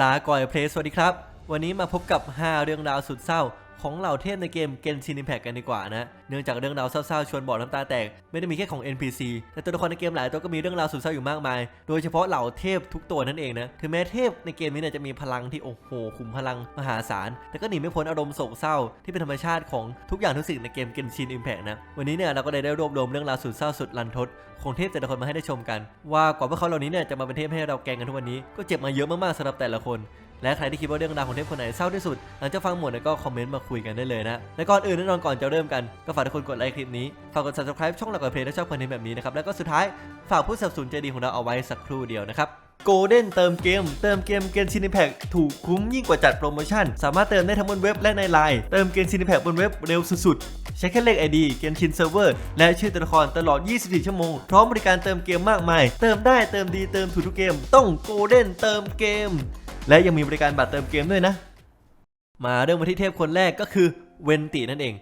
ลาก่อยเพลสสวัสดีครับ วันนี้มาพบกับ 5 เรื่องราวสุดเศร้า ของเหล่าเทพในเกมเกนชิน Impact กันดีกว่านะ เนื่องจากเรื่องราวเศร้าๆชวนบอกน้ำตาแตก ไม่ได้มีแค่ของ NPC แต่ตัวละครในเกมหลายตัวก็มีเรื่องราวสุดเศร้าอยู่มากมาย โดยเฉพาะเหล่าเทพทุกตัวนั่นเองนะ ถึงแม้เทพในเกมนี้เนี่ยจะมีพลังที่โอ้โหขุมพลังมหาศาล แต่ก็หนีไม่พ้นอารมณ์โศกเศร้าที่เป็นธรรมชาติของทุกอย่างทุกสิ่งในเกมเกนชิน Impact นะ วันนี้เนี่ยเราก็ได้รวบรวมเรื่องราวสุดเศร้าสุดรันทดของเทพแต่ละคนมาให้ได้ชมกัน ว่ากว่าพวกเขาเหล่านี้เนี่ยจะมาเป็นเทพให้เราแกงกันทุกวันนี้ก็เจ็บมาเยอะมากๆสำหรับแต่ละคน และใครที่คิดว่าเรื่องราวของเทพคนไหนเศร้าที่สุด หลังจากฟังหมดก็คอมเมนต์มาคุยกันได้เลยนะและก่อนอื่นแน่นอนก่อนจะเริ่มกันก็ฝากทุกคนกดไลค์คลิปนี้ฝากกด subscribe ช่องหลักกดเพลย์ถ้าชอบคอนเทนต์แบบนี้นะครับแล้วก็สุดท้ายฝากผู้สนับสนุนใจดีของเราเอาไว้สักครู่เดียวนะครับโกลเด้นเติมเกม เติมเกมเกมซินิแพคถูกคุ้มยิ่งกว่าจัดโปรโมชั่น สามารถเติมได้ทั้งบนเว็บและในไลน์เติมเกมซินิแพคบนเว็บเร็วสุดๆ ใช้แค่เลข ID เกมชินเซิร์ฟเวอร์ และชื่อตัวละครตลอด 24 ชั่วโมง พร้อมบริการเติมเกมมากมาย เติมได้เติมดีเติมถูกทุกเกม ต้องโกลเด้นเติมเกม และยังมีบริการบัตรเติมเกมด้วยนะ มาเริ่มมาที่เทพคนแรกก็คือเวนตินั่นเอง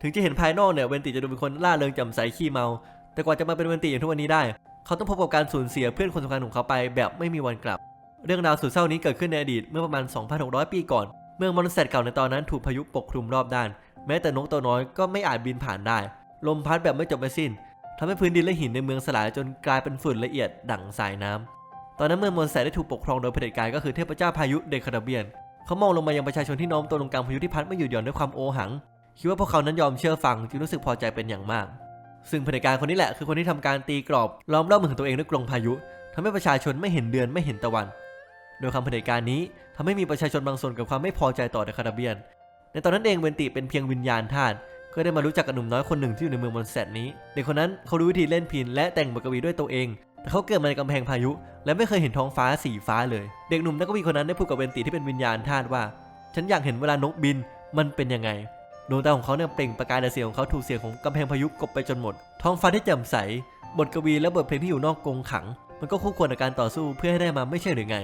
ถึงจะเห็นภายนอกเนี่ยเวนติจะดูเป็นคนล่าเริงแจ่มใสขี้เมา แต่กว่าจะมาเป็นเวนติอย่างทุกวันนี้ได้ เขาต้องพบกับการสูญเสียเพื่อนคนสำคัญของเขาไปแบบไม่มีวันกลับ เรื่องราวสุดเศร้านี้เกิดขึ้นในอดีตเมื่อประมาณ 2,600 ปีก่อน เมืองมอนสเตดเก่าในตอนนั้นถูกพายุปกคลุมรอบด้าน แม้แต่นกตัวน้อยก็ไม่อาจบินผ่านได้ ลมพัดแบบไม่จบไม่สิ้นทำให้พื้นดินและหินในเมืองสลายจนกลายเป็นฝุ่นละเอียดดั่งสายน้ำ ตอนนั้นเมืองมอนสเตดได้ถูกปกครองโดยเผด็จการก็คือเทพเจ้าพายุเดคารเบียน เขามองลงมายังประชาชนที่น้อมตัวลงกลางพายุที่พัดไม่หยุดหย่อนด้วยความโอหัง คิดว่าพวกเขานั้นยอมเชื่อฟังจึงรู้สึกพอใจเป็นอย่างมาก ซึ่งเผด็จการคนนี้แหละคือคนที่ทำการตีกรอบล้อมรอบเมืองตัวเองด้วยกรงพายุทำให้ประชาชนไม่เห็นเดือนไม่เห็นตะวัน โดยคำเผด็จการนี้ทำให้มีประชาชนบางส่วนเกับความไม่พอใจต่อเดคารเบียน ในตอนนั้นเองเวนติเป็นเพียงวิญญาณธาตุก็ได้มารู้จักกับหนุ่มน้อยคนหนึ่งที่อยู่ในเมืองมอนสเตดนี้ เด็กคนนั้นเขารู้วิธีเล่นพินและแต่งบทกวีด้วยตัวเอง แต่เขาเกิดมาในกำแพงพายุ และไม่เคยเห็นท้องฟ้าสีฟ้าเลย เด็กหนุ่มนักกวีคนนั้นได้พูดกับเวนติที่เป็นวิญญาณธาตุว่า ฉันอยากเห็นเวลานกบินมันเป็นยังไงดวงตาของเขาเนี่ยเปล่งประกายแต่เสียงของเขาถูกเสียงของกำแพงพายุกบไปจนหมด ท้องฟ้าที่แจ่มใส บทกวีและบทเพลงที่อยู่นอกกรงขัง มันก็คู่ควรกับการต่อสู้เพื่อให้ได้มาไม่ใช่หรือไง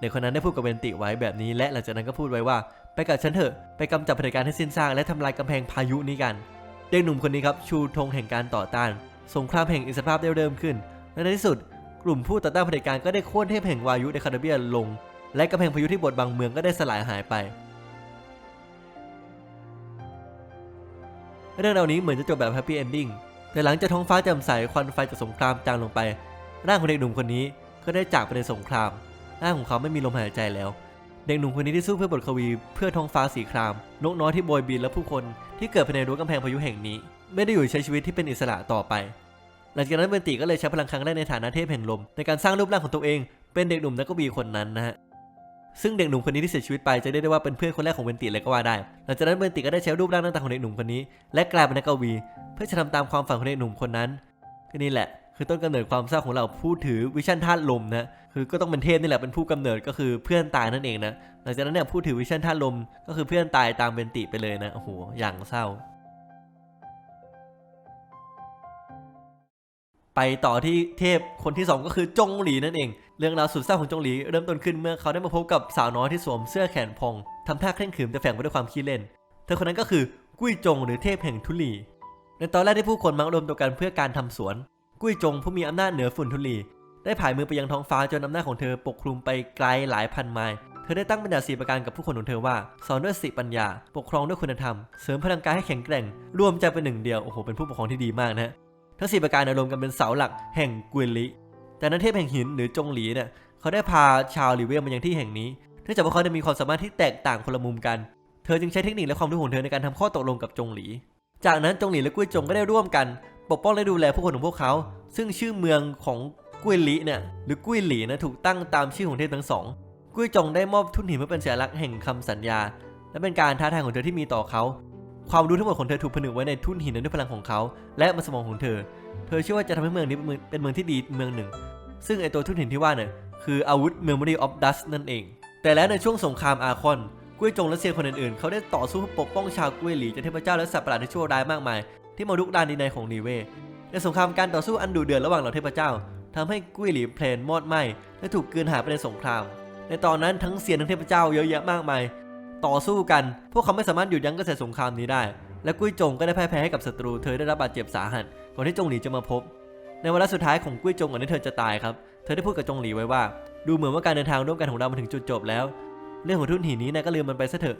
เด็กคนนั้นได้พูดกับเวนติไว้แบบนี้และหลังจากนั้นก็พูดไว้ว่า ไปกับฉันเถอะไปกำจัดเผด็จการให้สิ้นซากและทำลายกำแพงพายุนี้กัน เด็กหนุ่มคนนี้ครับชูธงแห่งการต่อต้าน สงครามแห่งอิสรภาพได้เริ่มขึ้นและในที่สุด กลุ่มผู้ต่อต้านเผด็จการก็ได้โค่นเทพแห่งวายุในคาราเบียนลง และกำแพงพายุที่บดบังเมืองก็ได้สลายหายไป เรื่องราวนี้เหมือนจะจบแบบแฮปปี้เอนดิ้งแต่หลังจากท้องฟ้าแจ่มใสควันไฟจากสงครามจางลงไป ร่างของเด็กหนุ่มคนนี้ก็ได้จากไปในสงครามร่างของเขาไม่มีลมหายใจแล้ว เด็กหนุ่มคนนี้ที่สู้เพื่อบทกวี เพื่อท้องฟ้าสีคราม นกน้อยที่โบยบินและผู้คนที่เกิดภายในรั้วกำแพงพายุแห่งนี้ ไม่ได้อยู่ใช้ชีวิตที่เป็นอิสระต่อไป หลังจากนั้นเวนติก็เลยใช้พลังครั้งแรกในฐานะเทพแห่งลม ในการสร้างรูปร่างของตัวเอง เป็นเด็กหนุ่มนักกวีคนนั้นนะฮะซึ่งเด็กหนุ่มคนนี้ที่เสียชีวิตไปจะเรียกได้ว่าเป็นเพื่อนคนแรกของเวนติเลยก็ว่าได้ หลังจากนั้นเวนติก็ได้ใช้รูปร่างหน้าตาของเด็กหนุ่มคนนี้ และกลายเป็นนักกวี เพื่อจะทำตามความฝันของเด็กหนุ่มคนนั้นก็นี่แหละ คือต้นกำเนิดความเศร้าของเราผู้ถือวิชั่นธาตุลมนะคือก็ต้องเป็นเทพนี่แหละเป็นผู้กำเนิดก็คือเพื่อนตายนั่นเองนะหลังจากนั้นเนี่ยผู้ถือวิชั่นธาตุลมก็คือเพื่อนตายตามเวนติไปเลยนะโอ้โหอย่างเศร้า ไปต่อที่เทพคนที่ 2 ก็คือจงหลีนั่นเอง เรื่องราวสุดเศร้าของจงหลีเริ่มต้นขึ้นเมื่อเขาได้มาพบกับสาวน้อยที่สวมเสื้อแขนพองทำท่าเคร่งขรึมแต่แฝงไปด้วยความขี้เล่น เธอคนนั้นก็คือกุ้ยจงหรือเทพแห่งทุลี ในตอนแรกที่ผู้คนมักรวมตัวกันเพื่อการทำสวน กุ้ยจงผู้มีอำนาจเหนือฝุ่นทุลี ได้ผายมือไปยังท้องฟ้าจนอำนาจของเธอปกคลุมไปไกลหลายพันไมล์เธอได้ตั้งเป็นดาสีประการกับผู้คนของเธอว่า สอนด้วยสติปัญญา ปกครองด้วยคุณธรรม เสริมพลังกายให้แข็งแกร่ง รวมใจเป็นหนึ่งเดียวโอ้โหเป็นผู้ปกครองที่ดีมากนะ ทั้งสี่ประการรวมกันเป็นเสาหลักแห่งกวนลิ แต่นั้นเทพแห่งหินหรือจงหลีเนี่ยเขาได้พาชาวลิเวียมายังที่แห่งนี้ เนื่องจากว่าเขาได้มีความสามารถที่แตกต่างคนละมุมกัน เธอจึงใช้เทคนิคและความรู้ของเธอในการทำข้อตกลงกับจงหลี จากนั้นจงหลีและกุ้ยจงก็ได้ร่วมกัน ปกป้องและดูแลผู้คนของพวกเขา ซึ่งชื่อเมืองของกุ้ยลิเนี่ยหรือกุ้ยหลีนะถูกตั้งตามชื่อของเทพทั้งสองกุ้ยจงได้มอบทุ่นหินเพื่อเป็นสัญลักษณ์แห่งคำสัญญา และเป็นการท้าทายของเธอที่มีต่อเขา ความรู้ทั้งหมดของเธอถูกผนึกไว้ในทุ่นหินนั้นด้วยพลังของเขา และมันสมองของเธอ เธอเชื่อว่าจะทำให้เมืองนี้เป็นเมืองที่ดีเมืองหนึ่ง ซึ่งไอตัวทุ่นหินที่ว่าเนี่ยคืออาวุธ Memory of Dust นั่นเอง แต่แล้วในช่วงสงครามอาคอนกุ้ยจงและเซียนคนอื่นๆ เขาได้ต่อสู้ปกป้องชาวกุ้ยหลีจากเทพเจ้าและสัตว์ประหลาดที่ชั่วร้ายมากมาย ที่มาลุกรานดินแดนของนีเวในสงครามการต่อสู้อันดุเดือดระหว่างเหล่าเทพเจ้าทำให้กุ้ยหลีเพลนมอดไหม้และถูกกลืนหายไปในสงคราม ในตอนนั้นทั้งเซียนทั้งเทพเจ้าเยอะแยะมากมาย ต่อสู้กัน พวกเขาไม่สามารถหยุดยั้งกระแสสงครามนี้ได้ และกุ้ยจงก็ได้พ่ายแพ้ให้กับศัตรู เธอได้รับบาดเจ็บสาหัส ก่อนที่จงหลีจะมาพบ ในวาระสุดท้ายของกุ้ยจงก่อนที่เธอจะตายครับ เธอได้พูดกับจงหลีไว้ว่า ดูเหมือนว่าการเดินทางร่วมกันของเรามาถึงจุดจบแล้ว เรื่องของทุ่นหินนี้นายก็ลืมมันไปซะเถอะ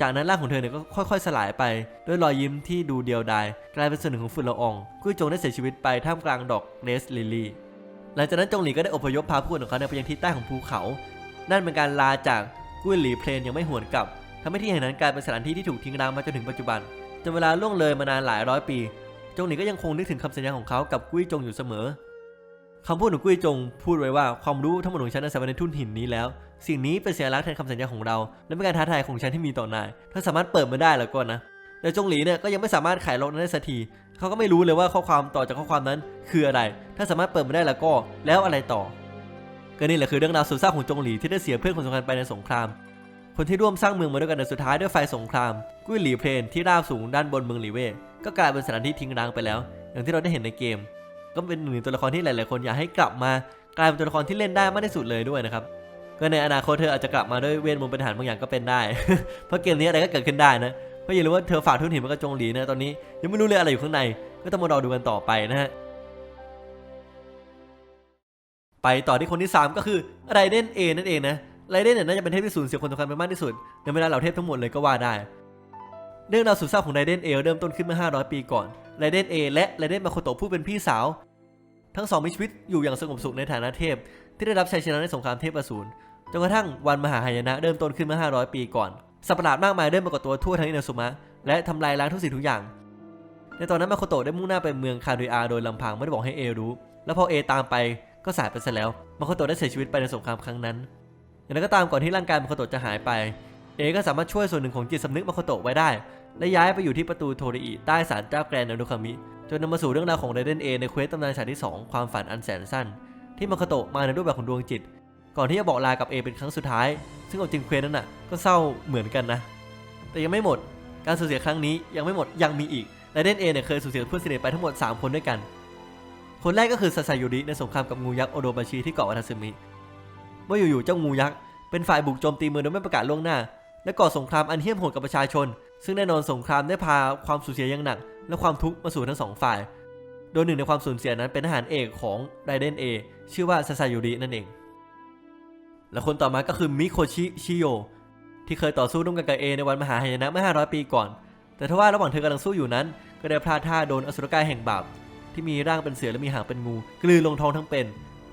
จากนั้นร่างของเธอเนี่ยก็ค่อย ๆ สลายไป ด้วยรอยยิ้มที่ดูเดียวดาย กลายเป็นส่วนหนึ่งของฝุ่นละออง กุ้ยจงได้เสียชีวิตไปท่ามกลางดอกเรสลิลลี่ หลังจากนั้นจงหลีก็ได้อพยพพาผู้คนของเขาไปยังทิศใต้ของภูเขา นั่นเป็นการลาจาก กุ้ยหลีเพลนยังไม่หวนกลับทำให้ที่แห่งนั้นกลายเป็นสถานที่ที่ถูกทิ้งร้างมาจนถึงปัจจุบันจนเวลาล่วงเลยมานานหลายร้อยปี จงหลีก็ยังคงนึกถึงคำสัญญาของเขากับกุ้ยจงอยู่เสมอคำพูดของกุ้ยจงพูดไว้ว่าความรู้ทั้งหมดของฉันนั้นสามารในทุ่นหินนี้แล้ว สิ่งนี้เป็นสัญลักษณ์แทนคำสัญญาของเรา และเป็นการท้าทายของฉันที่มีต่อนายถ้าสามารถเปิดมันได้แล้วก็นะแต่จงหลีเนี่ยก็ยังไม่สามารถไขล็อกนั้นได้สักทีเขาก็ไม่รู้เลยว่าข้อความต่อจากข้อความนั้น คืออะไร ถ้าสามารถเปิดมันได้แล้วก็ แล้วอะไรต่อ ก็นี่แหละคือเรื่องราวสุดเศร้าของจงหลีที่ได้เสียเพื่อนคนสำคัญไปในสงคราม คนที่ร่วมสร้างเมืองมาด้วยกันในสุดท้ายด้วยไฟสงคราม กุ้ยหลีเพลนที่ราบสูงด้านบนเมืองหลีเว่ก็กลายเป็นสถานที่ทิ้งร้างไปแล้ว อย่างที่เราได้เห็นในเกม ก็เป็นหนึ่งในตัวละครที่หลาย ๆ คนอยากให้กลับมากลายเป็นตัวละครที่เล่นได้มากที่สุดเลยด้วยนะครับก็ในอนาคตเธออาจจะกลับมาด้วยเวทมนต์ปัญหารบางอย่างก็เป็นได้ เพราะเกมนี้อะไรก็เกิดขึ้นได้นะ เพราะอย่าลืมว่าเธอฝากทุ่นหินมันก็จงหลีนะตอนนี้ยังไม่รู้เลยอะไรอยู่ข้างใน ก็ต้องมารอดูกันต่อไปนะฮะ ไปต่อที่คนที่ 3 ก็คือไรเดนเอนั่นเองนะไรเดนเนี่ยน่าจะเป็นเทพที่สูญเสียคนสำคัญไปมากที่สุดในบรรดาเหล่าเทพทั้งหมดเลยก็ว่าได้ เรื่องราวสุดเศร้าของไรเดนเอเริ่มต้นขึ้นเมื่อ 500 ปีก่อนไรเดนเอและไรเดนมาโคโตะผู้เป็นพี่สาว ทั้งสองมีชีวิตอยู่อย่างสงบสุขในฐานะเทพ ที่ได้รับชัยชนะในสงครามเทพอสูรจนกระทั่งวันมหาหายนะเริ่มต้นขึ้นเมื่อ 500 ปีก่อนสัตว์ประหลาดมากมายเริ่มปรากฏตัวทั่วทั้งอินาซุมะและทำลายล้างทุกสิ่งทุกอย่าง ในตอนนั้นมาโคโตะได้มุ่งหน้าไปเมืองคาดุอาโดยลำพังไม่ได้บอกให้เอรู้ แล้วพอเอตามไป ก็สายไปซะแล้วมาโคโตะได้เสียชีวิตไปในสงครามครั้งนั้นอย่างไรก็ตามก่อนที่ร่างกายมาโคโตะจะหายไป เอก็สามารถช่วยส่วนหนึ่งของจิตสำนึกมาโคโตะไว้ได้ และย้ายไปอยู่ที่ประตูโทริอิใต้ศาลเจ้าแกรนอนุคามิ จนนำมาสู่เรื่องราวของไรเดนเอในเควสตำนานฉากที่ 2 ความฝันอันแสนสั้น ที่มาโคโตะมาในรูปแบบของดวงจิต ก่อนที่จะบอกลากับเอเป็นครั้งสุดท้าย ซึ่งเอาจริงเควสนั้นน่ะก็เศร้าเหมือนกันนะ แต่ยังไม่หมด การสูญเสียครั้งนี้ยังไม่หมดยังมีอีกไรเดนเอเนี่ยเคยสูญเสียเพื่อนสนิทไปทั้งหมด 3 คนด้วยกัน คนแรกก็คือซาซายุริในสงครามกับงูยักษ์โอโดบาชิที่เกาะวัตสึมิเมื่ออยู่ๆเจ้างูยักษ์เป็นฝ่ายบุกโจมตีเมืองโดยไม่ประกาศล่วงหน้า และก่อสงครามอันเหี้ยมโหดกับประชาชน ซึ่งแน่นอนสงครามได้พาความสูญเสียอย่างหนัก และความทุกข์มาสู่ทั้งสองฝ่าย โดยหนึ่งในความสูญเสียนั้นเป็นทหารเอกของไรเดนเอชื่อว่าซาซายุรินั่นเอง และคนต่อมาก็คือมิโคชิชิโยที่เคยต่อสู้ร่วมกันกับเอในวันมหาหายนะเมื่อ500 ปีก่อน แต่ทว่าระหว่างเธอกำลังสู้อยู่นั้น ก็ได้พลาดท่าโดนอสุรกายแห่งบาป ที่มีร่างเป็นเสือและมีหางเป็นงู กลืนลงท้องทั้งเป็น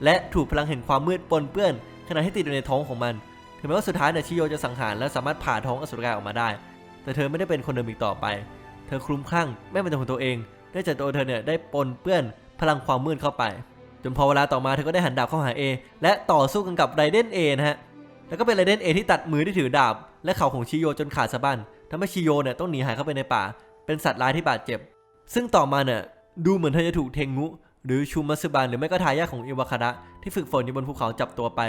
และถูกพลังแห่งความมืดปนเปื้อน ขณะที่ติดอยู่ในท้องของมันถึงแม้ว่าสุดท้ายเนี่ยชิโยจะสังหารและสามารถผ่าท้องอสุรกายออกมาได้ แต่เธอไม่ได้เป็นคนเดิมอีกต่อไป เธอคลุ้มคลั่งไม่เป็นตัวของตัวเองได้จากตัวเธอเนี่ยได้ปนเปื้อนพลังความมืดเข้าไป จนพอเวลาต่อมาเธอก็ได้หันดาบเข้าหาเอและต่อสู้กันกับไรเดนเอนะฮะแล้วก็เป็นไรเดนเอที่ตัดมือที่ถือดาบ และเข่าของชิโยจนขาดสะบั้นทำให้ชิโยเนี่ยต้องหนีหายเข้าไปในป่า เป็นสัตว์ร้ายที่บาดเจ็บ ซึ่งต่อมาเนี่ย ดูเหมือนเธอจะถูกเทงงุ หรือชูมัสบันหรือไม่ก็ทายาทของอิวาคาดะที่ฝึกฝนอยู่บนภูเขาจับตัวไป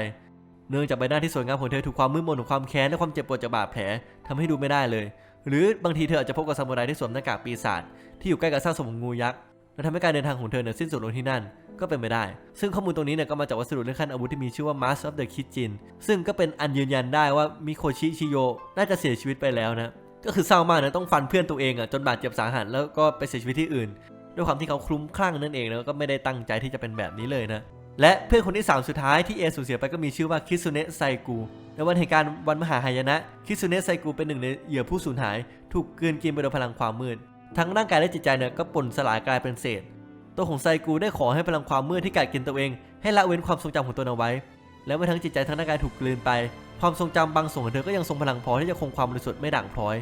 เนื่องจากใบหน้าที่สวยงามของเธอถูกความมืดมนของความแค้นและความเจ็บปวดจากบาดแผลทำให้ดูไม่ได้เลย หรือบางทีเธออาจจะพบกับซามูไรที่สวมหน้ากากปีศาจที่อยู่ใกล้กับซากศพของงูยักษ์และทำให้การเดินทางของเธอเนี่ยสิ้นสุดลงที่นั่นก็เป็นไปได้ ซึ่งข้อมูลตรงนี้เนี่ยก็มาจากวัสดุเรื่องขั้นอาวุธที่มีชื่อว่า Mask of the Kitchen ซึ่งก็เป็นอันยืนยันได้ว่ามิโคชิชิโยน่าจะเสียชีวิตไปแล้วนะ ก็คือเศร้ามากนะต้องฟันเพื่อนตัวเองอะจนบาดเจ็บสาหัสแล้วก็ไปเสียชีวิตที่อื่น ด้วยความที่เขาคลุ้มคลั่งนั่นเองแล้วก็ไม่ได้ตั้งใจที่จะเป็นแบบนี้เลยนะและเพื่อนคนที่ 3 สุดท้ายที่เอสูญเสียไปก็มีชื่อว่าคิซุเนะไซกูในวันเหตุการณ์วันมหาหายนะ คิซุเนะไซกูเป็นหนึ่งในเหยื่อผู้สูญหาย ถูกกลืนกินไปโดยพลังความมืด ทั้งร่างกายและจิตใจเนี่ยก็ป่นสลายกลายเป็นเศษ ตัวของไซกูได้ขอให้พลังความมืดที่กัดกินตัวเอง ให้ละเว้นความทรงจำของตนเอาไว้ และเมื่อทั้งจิตใจทั้งร่างกายถูกกลืนไป ความทรงจำบางส่วนของเธอก็ยังทรงพลังพอที่จะคงความบริสุทธิ์ไม่ด่างพร้อย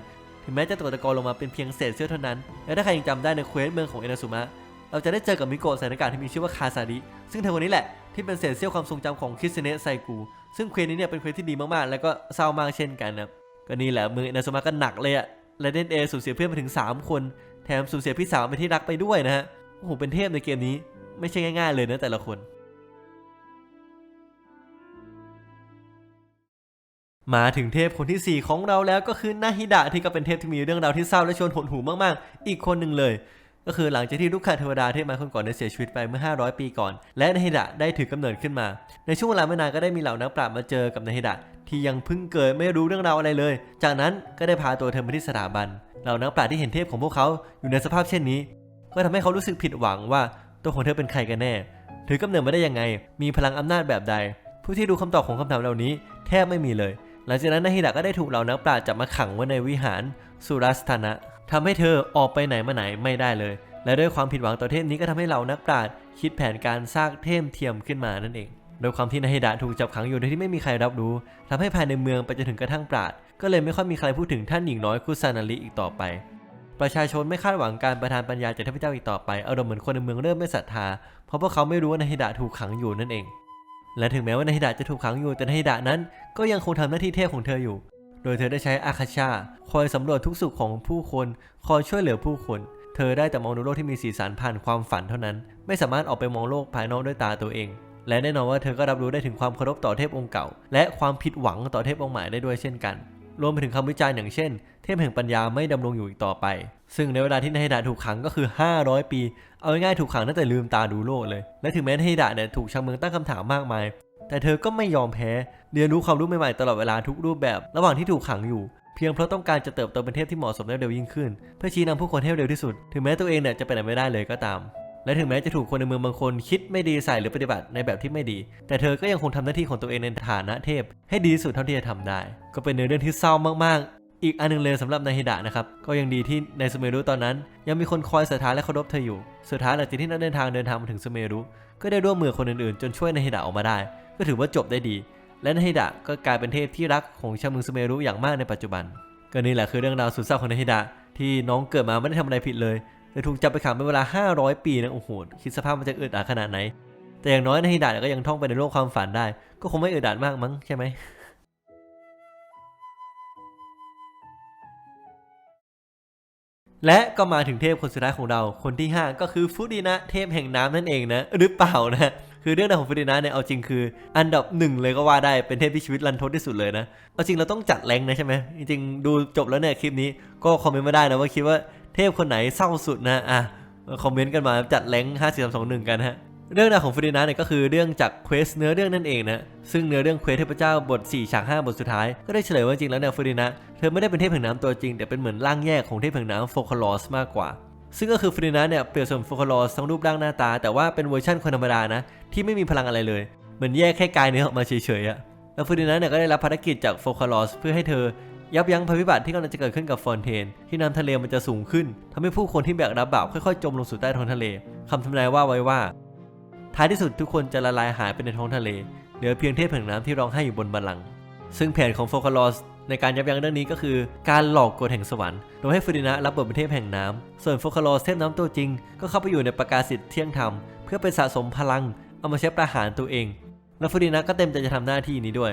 ถึงแม้จะตกตะกอนลงมาเป็นเพียงเศษเสี้ยวเท่านั้น และถ้าใครยังจำได้ในเควสเมืองของเอนาซุมะ เราจะได้เจอกับมิโกะใส่หน้ากากที่มีชื่อว่าคาซาริ ซึ่งเธอคนนี้แหละที่เป็นเศษเสี้ยวความทรงจำของคิสเนะไซกู ซึ่งเควสนี้เนี่ยเป็นเควสที่ดีมากๆ แล้วก็เศร้ามากเช่นกันนะก็นี่แหละเมืองเอนาซุมะก็หนักเลยอะและเดนเอสูญเสียเพื่อนไปถึง 3 คน แถมสูญเสียพี่สาวเป็นที่รักไปด้วยนะฮะ โอ้โห เป็นเทพในเกมนี้ ไม่ใช่ง่าย ๆ เลยนะแต่ละคน มาถึงเทพคนที่ 4 ของเราแล้วก็คือนาฮิดะที่ก็เป็นเทพที่มีเรื่องราวที่เศร้าและชวนหดหูมากๆ อีกคนหนึ่งเลย ก็คือหลังจากที่ลูกค้าเทวดาเทพมาคนก่อนได้เสียชีวิตไปเมื่อ 500 ปีก่อน และนาฮิดะได้ถือกำเนิดขึ้นมา ในช่วงเวลาไม่นานก็ได้มีเหล่านักปราชญ์มาเจอกับนาฮิดะที่ยังเพิ่งเกิดไม่รู้เรื่องราวอะไรเลย จากนั้นก็ได้พาตัวเธอมาที่สถาบันเหล่านักปราชญ์ที่เห็นเทพของพวกเขาอยู่ในสภาพเช่นนี้ ก็ทำให้เขารู้สึกผิดหวังว่าตัวของเธอเป็นใครกันแน่ ถือกำเนิดมาได้ยังไง มีพลังอำนาจแบบใด ผู้ที่รู้คำตอบของคำถามเหล่านี้ แทบไม่มีเลย หลังจากนั้นนาฮิดะก็ได้ถูกเหล่านักปราชญ์จับมาขังไว้ในวิหารสุรัสธนะทำให้เธอออกไปไหนมาไหนไม่ได้เลย และด้วยความผิดหวังต่อเทพนี้ก็ทำให้เหล่านักปราชญ์คิดแผนการสร้างเทพเทียมขึ้นมานั่นเอง โดยความที่นาฮิดะถูกจับขังอยู่โดยที่ไม่มีใครรับรู้ทำให้ภายในเมืองไปจนถึงกระทั่งปราชญ์ก็เลยไม่ค่อยมีใครพูดถึงท่านหญิงน้อยคุซานาริอีกต่อไป ประชาชนไม่คาดหวังการประทานปัญญาจากเทพเจ้าอีกต่อไปอารมณ์เหมือนคนในเมืองเริ่มไม่ศรัทธา เพราะพวกเขาไม่รู้ว่านาฮิดะถูกขังอยู่นั่นเองและถึงแม้ว่านาฮิดะจะถูกขังอยู่แต่นาฮิดะนั้น ก็ยังคงทำหน้าที่เทพของเธออยู่ โดยเธอได้ใช้อาคาชาคอยสำรวจทุกสุขของผู้คน คอยช่วยเหลือผู้คน เธอได้แต่มองดูโลกที่มีสีสันผ่านความฝันเท่านั้น ไม่สามารถออกไปมองโลกภายนอกด้วยตาตัวเอง และแน่นอนว่าเธอก็รับรู้ได้ถึงความเคารพต่อเทพองค์เก่า และความผิดหวังต่อเทพองค์ใหม่ได้ด้วยเช่นกัน รวมไปถึงคำวิจารณ์อย่างเช่น เทพแห่งปัญญาไม่ดำรงอยู่อีกต่อไป ซึ่งในเวลาที่นาฮิดะถูกขังก็คือ 500 ปี เอาง่ายๆถูกขังตั้งแต่ลืมตาดูโลกเลย และถึงแม้นาฮิดะเนี่ยถูกชาวเมืองตั้งคำถามมากมาย แต่เธอก็ไม่ยอมแพ้ เรียนรู้ความรู้ใหม่ๆตลอดเวลาทุกรูปแบบ ระหว่างที่ถูกขังอยู่ เพียงเพราะต้องการจะเติบโตเป็นเทพที่เหมาะสมได้เร็วยิ่งขึ้น เพื่อชี้นำผู้คนให้เร็วที่สุด ถึงแม้ตัวเองเนี่ยจะไปไหนไม่ได้เลยก็ตาม และถึงแม้จะถูกคนในเมืองบางคนคิดไม่ดีใส่หรือปฏิบัติในแบบที่ไม่ดี แต่เธอก็ยังคงทำหน้าที่ของตัวเองในฐานะเทพ ให้ดีที่สุดเท่าที่จะทำได้ ก็เป็นเนื้อเรื่องที่เศร้ามากๆ อีกอันหนึงเลยสำหรับนาฮิดะนะครับก็ยังดีที่ในสเมรุตอนนั้น ยังมีคนคอยศรัทธาและเคารพเธออยู่ สุดท้ายหลังจากที่นักเดินทางเดินทางมาถึงสเมรุก็ได้ร่วมมือคนอื่นๆ จนช่วยนาฮิดะออกมาได้ ก็ถือว่าจบได้ดี และนาฮิดะก็กลายเป็นเทพที่รักของชาวเมืองสเมรุอย่างมากในปัจจุบัน ก็นี่แหละคือเรื่องราวสุดเศร้าของนาฮิดะที่น้องเกิดมาไม่ได้ทำอะไรผิดเลยแต่ถูกจับไปขังเป็นเวลา 500 ปีนะโอ้โหคิดสภาพมันจะอึดอัดขนาดไหน แต่อย่างน้อยนาฮิดะก็ยังท่องไปในโลกความฝันได้ ก็คงไม่อึดอัดมากมั้งใช่ไหมและก็มาถึงเทพคนสุดท้ายของเรา คนที่ 5 ก็คือฟุดินะเทพแห่งน้ำนั่นเองนะ หรือเปล่านะ คือเรื่องราวของฟุดินะเนี่ยเอาจริงคือ อันดับหนึ่งเลยก็ว่าได้เป็นเทพที่ชีวิตรันทดที่สุดเลยนะเอาจริงเราต้องจัดแรงนะใช่ไหมจริงๆดูจบแล้วเนี่ยคลิปนี้ก็คอมเมนต์มาได้นะว่าคิดว่าเทพคนไหนเศร้าสุดนะอะคอมเมนต์กันมาจัดแรงห้าสี่สามสองหนึ่งกันฮะเรื่องราวของฟรีนาเนี่ยก็คือเรื่องจากเควสเนื้อเรื่องนั่นเองนะซึ่งเนื้อเรื่องเควสเทพเจ้าบท 4 ฉาก 5 บทสุดท้าย ก็ได้เฉลยว่าจริงแล้วเนี่ยฟรีนาเธอไม่ได้เป็นเทพแห่งน้ำตัวจริง แต่เป็นเหมือนร่างแยกของเทพแห่งน้ำโฟคาลอสมากกว่า ซึ่งก็คือฟรีนาเนี่ยเปรียบเสมือนโฟคาลอสทั้งรูปร่างหน้าตา แต่ว่าเป็นเวอร์ชันคนธรรมดานะ ที่ไม่มีพลังอะไรเลย เหมือนแยกแค่กายเนื้อออกมาเฉยๆอะแล้วฟรีนาเนี่ยก็ได้รับภารกิจจากโฟคาลอสเพื่อให้เธอ ยับยั้งภัยพิบัติที่กำลังจะเกิดขึ้นกับฟอนเทน ที่น้ำทะเลมันจะสูงขึ้นทำให้ผู้คนที่แบกรับบาปค่อยๆจมลงสู่ใต้ท้องทะเลคำทำนายว่าไว้ว่า ท้ายที่สุดทุกคนจะละลายหายไปในท้องทะเลเหลือเพียงเทพแห่งน้ำที่ร้องไห้อยู่บนบัลลังก์ซึ่งแผนของโฟคาลอส ในการยับยั้งเรื่องนี้ก็คือการหลอกกฎแห่งสวรรค์ โดยให้ฟูรินะรับบทเป็นเทพแห่งน้ำส่วนโฟคาลเทพน้ำตัวจริง ก็เข้าไปอยู่ในประกาศสิทธิ์เที่ยงธรรม เพื่อไปสะสมพลัง เอามาใช้ประหารตัวเอง และฟูรินะก็เต็มใจจะทำหน้าที่นี้ด้วย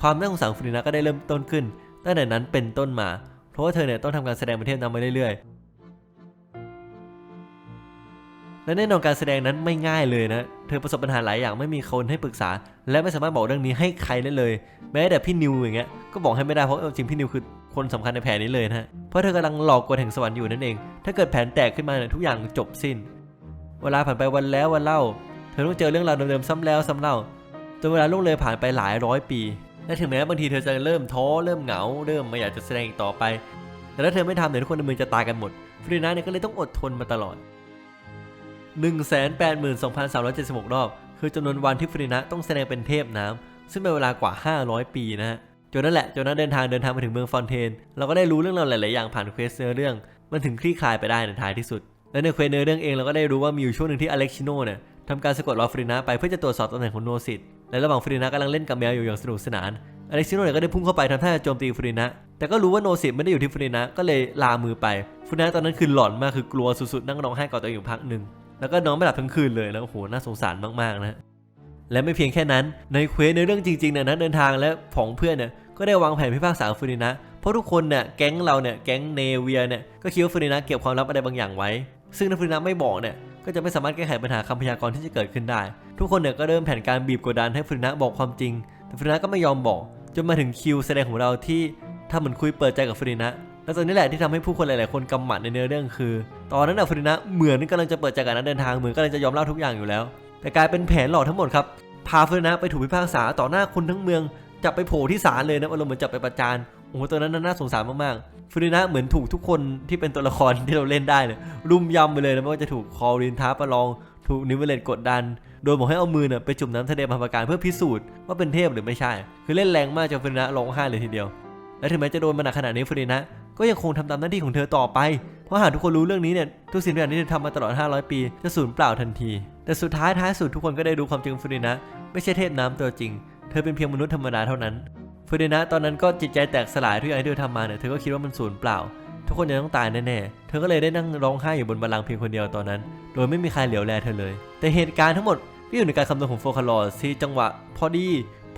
ความน่าสงสารของฟรินะก็ได้เริ่มต้นขึ้น ตั้งแต่นั้นเป็นต้นมา เพราะว่าเธอเนี่ยต้องทำการแสดงเป็นเทพน้ำมาเรื่อยๆและแน่นอนการแสดงนั้นไม่ง่ายเลยนะ เธอประสบปัญหาหลายอย่างไม่มีคนให้ปรึกษา และไม่สามารถบอกเรื่องนี้ให้ใครได้เลย แม้แต่พี่นิวอย่างเงี้ยก็บอกให้ไม่ได้เพราะเอาจริงพี่นิวคือคนสำคัญในแผนนี้เลยนะเพราะเธอกำลังหลอกกฎแห่งสวรรค์อยู่นั่นเอง ถ้าเกิดแผนแตกขึ้นมาเนี่ยทุกอย่างจบสิ้น เวลาผ่านไปวันแล้ววันเล่า เธอต้องเจอเรื่องราวเดิมๆซ้ำแล้วซ้ำเล่าจนเวลาล่วงเลยผ่านไปหลายร้อยปี และถึงแม้บางทีเธอจะเริ่มท้อเริ่มเหงา เริ่มไม่อยากจะแสดงอีกต่อไป แต่ถ้าเธอไม่ทำเนี่ยทุกคนในเมืองจะตายกันหมดฟรีนาเนี่ยก็เลยต้องอดทนมาตลอด 182,376 รอบ คือจำนวนวันที่ฟรีนะต้องแสดงเป็นเทพน้ำซึ่งเป็นเวลากว่า 500 ปีนะฮะจนนั่นแหละจนนั้นเดินทางเดินทางมาถึงเมืองฟอนเทน เราก็ได้รู้เรื่องราวหลาย ๆ อย่างผ่านเควสเนื้อเรื่อง มันถึงคลี่คลายไปได้ในท้ายที่สุด และในเควสเนื้อเรื่องเองเราก็ได้รู้ว่ามีอยู่ช่วงหนึ่งที่อเล็กชิโนเนี่ยทำการสะกดรอยฟรีนะไปเพื่อจะตรวจสอบตำแหน่งของโนซิตและระหว่างฟรีนะกำลังเล่นกับแมวอยู่อย่างสนุกสนาน อเล็กชิโนเนี่ยก็ได้พุ่งเข้าไปทำท่าจะโจมตีฟรีนะ แต่ก็รู้ว่าโนซิตไม่ได้อยู่ที่ฟรีนะก็เลยลามือไปฟรีนะตอนนั้นคือหลอนมากคือกลัวสุดๆนั่งร้องไห้กอดตัวเองอยู่พักหนึ่ง แล้วก็น้องไม่หลับทั้งคืนเลยแล้วโอ้โหน่าสงสารมากๆนะและไม่เพียงแค่นั้นในเควสในเรื่องจริงๆเนี่ยนักเดินทางและผองเพื่อนเนี่ยก็ได้วางแผนพิพากษาฟูรินะเพราะทุกคนเนี่ยแก๊งเราเนี่ยแก๊งเนเวียเนี่ยก็คิดว่าฟูรินะเก็บความลับอะไรบางอย่างไว้ ซึ่งถ้าฟูรินะไม่บอกเนี่ยก็จะไม่สามารถแก้ไขปัญหาคำพยากรณ์ที่จะเกิดขึ้นได้ ทุกคนเนี่ยก็เริ่มแผนการบีบกดดันให้ฟูรินะบอกความจริง แต่ฟูรินะก็ไม่ยอมบอก จนมาถึงคิวแสดงของเราที่ถ้าเหมือนคุยเปิดใจกับฟูรินะ และตรงนี้แหละที่ทำให้ผู้คนหลาย ๆ คนกำหมัดในเนื้อเรื่องคือ ตอนนั้นน่ะฟรินะเหมือนกำลังจะเปิดใจกับนักเดินทางเหมือนกำลังจะยอมเล่าทุกอย่างอยู่แล้ว แต่กลายเป็นแผนหลอกทั้งหมดครับพาฟรินะไปถูกพิพากษาต่อหน้าคนทั้งเมืองจับไปโผล่ที่ศาลเลยนะอารมณ์เหมือนจับไปประจานโอ้โหตอนนั้นน่าสงสารมาก ๆฟรินะเหมือนถูกทุกคนที่เป็นตัวละครที่เราเล่นได้เนี่ยรุมยำไปเลยนะไม่ว่าจะถูกคอรินท้าประลอง ถูกนิเวเลตกดดันโดยบอกให้เอามือเนี่ยไปจุ่มน้ำทะเลบาประการเพื่อพิสูจน์ว่าเป็นเทพหรือไม่ใช่ คือเล่นแรงมากจนฟรินะร้องไห้เลยทีเดียว และถึงแม้จะโดนมาหนักขนาดนี้ฟรินะ ก็ยังคงทำตามหน้าที่ของเธอต่อไป เพราะหากทุกคนรู้เรื่องนี้เนี่ย ทุกสิ่งทุกอย่างที่เธอทำมาตลอด 500 ปี จะสูญเปล่าทันที แต่สุดท้ายท้ายสุดทุกคนก็ได้รู้ความจริงฟูรินะ ไม่ใช่เทพน้ำตัวจริง เธอเป็นเพียงมนุษย์ธรรมดาเท่านั้นฟูรินะตอนนั้นก็จิตใจแตกสลายทุกอย่างที่เธอทำมาเนี่ย เธอก็คิดว่ามันสูญเปล่า ทุกคนจะต้องตายแน่ๆ เธอก็เลยได้นั่งร้องไห้อยู่บนบัลลังก์เพียงคนเดียวตอนนั้น โดยไม่มีใครเหลียวแลเธอเลย แต่เหตุการณ์ทั้งหมดก็อยู่ในการคำนวณของโฟคาลอสที่จังหวะ พอดี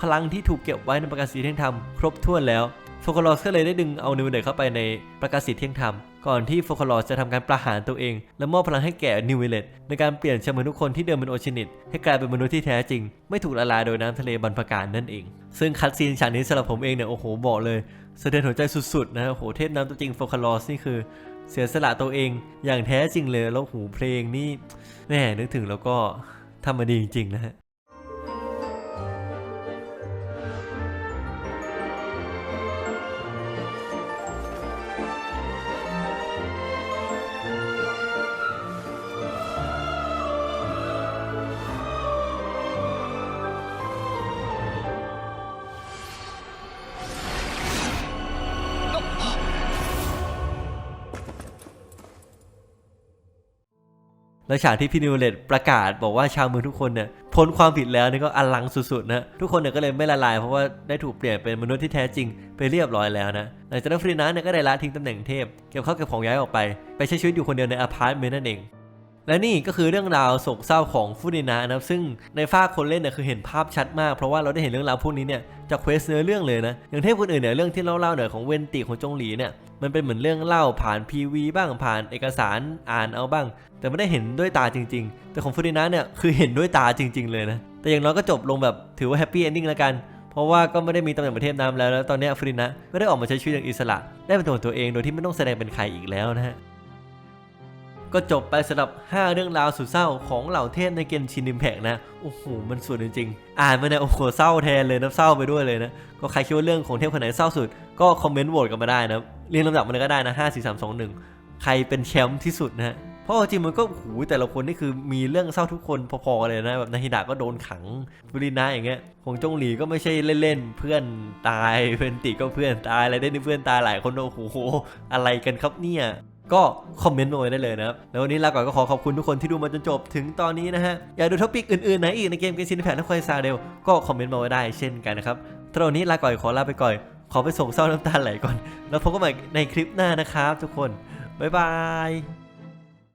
พลังที่ถูกเก็บไว้ในประกาศสีเท่งธรรมครบถ้วนแล้ว โฟคาลอสก็เลยได้ดึงเอานิวเดตเข้าไปในประกาศสีเที่ยงธรรม ก่อนที่โฟคาลอสจะทำการประหารตัวเอง และมอบพลังให้แก่นิวเวลตในการเปลี่ยนชาวมนุษย์ทุกคนที่เดิมเป็นโอชินิตให้กลายเป็นมนุษย์ที่แท้จริง ไม่ถูกละลายโดยน้ำทะเลบรรพการนั่นเอง ซึ่งคัดซีนฉากนี้สำหรับผมเองเนี่ยโอ้โหบอกเลยสะเทือนหัวใจสุดๆนะโอ้โหเทพน้ำตัวจริงโฟคาลอสนี่คือเสียสละตัวเองอย่างแท้จริงเลยแล้วหูเพลงนี่แหม่นึกถึงแล้วก็ทำมาดีจริงๆนะฮะ แล้วฉากที่พี่นิวเลตประกาศบอกว่าชาวเมืองทุกคนเนี่ยพ้นความผิดแล้วนี่ก็อลังสุดๆนะทุกคนเนี่ยก็เลยไม่ละลายเพราะว่าได้ถูกเปลี่ยนเป็นมนุษย์ที่แท้จริงไปเรียบร้อยแล้วนะหลังจากนั้นฟรีนัสเนี่ยก็ได้ละทิ้งตำแหน่งเทพเก็บข้าวเก็บของย้ายออกไปไปใช้ชีวิตอยู่คนเดียวในอพาร์ตเมนต์นั่นเอง และนี่ก็คือเรื่องราวโศกเศร้าของฟูดินะนะครับซึ่งในฝ้ากคนเล่นเนี่ยคือเห็นภาพชัดมาก เพราะว่าเราได้เห็นเรื่องราวพวกนี้เนี่ยจากเควสเนื้อเรื่องเลยนะอย่างเทพคนอื่นเนี่ยเรื่องที่เล่าๆเนี่ยของเวนติของจงหลีเนี่ยมันเป็นเหมือนเรื่องเล่าผ่าน PV บ้างผ่านเอกสารอ่านเอาบ้าง แต่ไม่ได้เห็นด้วยตาจริง ๆ แต่ของฟูดินะเนี่ยคือเห็นด้วยตาจริง ๆ เลยนะแต่อย่างน้อยก็จบลงแบบถือว่าแฮปปี้เอนดิ้งแล้วกันเพราะว่าก็ไม่ได้มีตำแหน่งประเทศน้ำแล้วแล้วตอนนี้ฟรินะก็ได้ออกมาใช้ชีวิตอย่างอิสระ ได้เป็นตัวของตัวเองโดยที่ไม่ต้องแสดงเป็นใครอีกแล้วนะฮะ ก็จบไปสำหรับ 5 เรื่องราวสุดเศร้าของเหล่าเทพในเกมชินอิมแพกนะโอ้โหมันสุดจริงๆอ่านมาเนี่ยโอ้โหเศร้าแทนเลยนะเศร้าไปด้วยเลยนะก็ใครคิดว่าเรื่องของเทพคนไหนเศร้าสุด ก็คอมเมนต์โหวตกันมาได้นะเรียงลำดับมันก็ได้นะ5 4 3 2 1ใครเป็นแชมป์ที่สุดนะฮะเพราะจริงมันก็โอ้โหแต่ละคนนี่คือมีเรื่องเศร้าทุกคนพอๆเลยนะแบบนาฮิดะก็โดนขังบรินะอย่างเงี้ยของจงหลีก็ไม่ใช่เล่นๆเพื่อนตายเพื่อนติก็เพื่อนตายอะไรได้นี่เพื่อนตายหลายคนโอ้โหอะไรกันครับเนี่ย ก็คอมเมนต์มาไว้ได้เลยนะครับ แล้ววันนี้ลาก่อนก็ขอขอบคุณทุกคนที่ดูมาจนจบถึงตอนนี้นะฮะ อยากดูท็อปิกอื่นๆไหนอีกในเกมเกมซินแพคและคอยซาเดลก็คอมเมนต์มาไว้ได้เช่นกันนะครับตอนนี้ลาก่อนขอลาไปก่อน ขอไปส่งเศร้าน้ำตาไหลก่อน แล้วพบกันใหม่ในคลิปหน้านะครับ ทุกคนบ๊ายบาย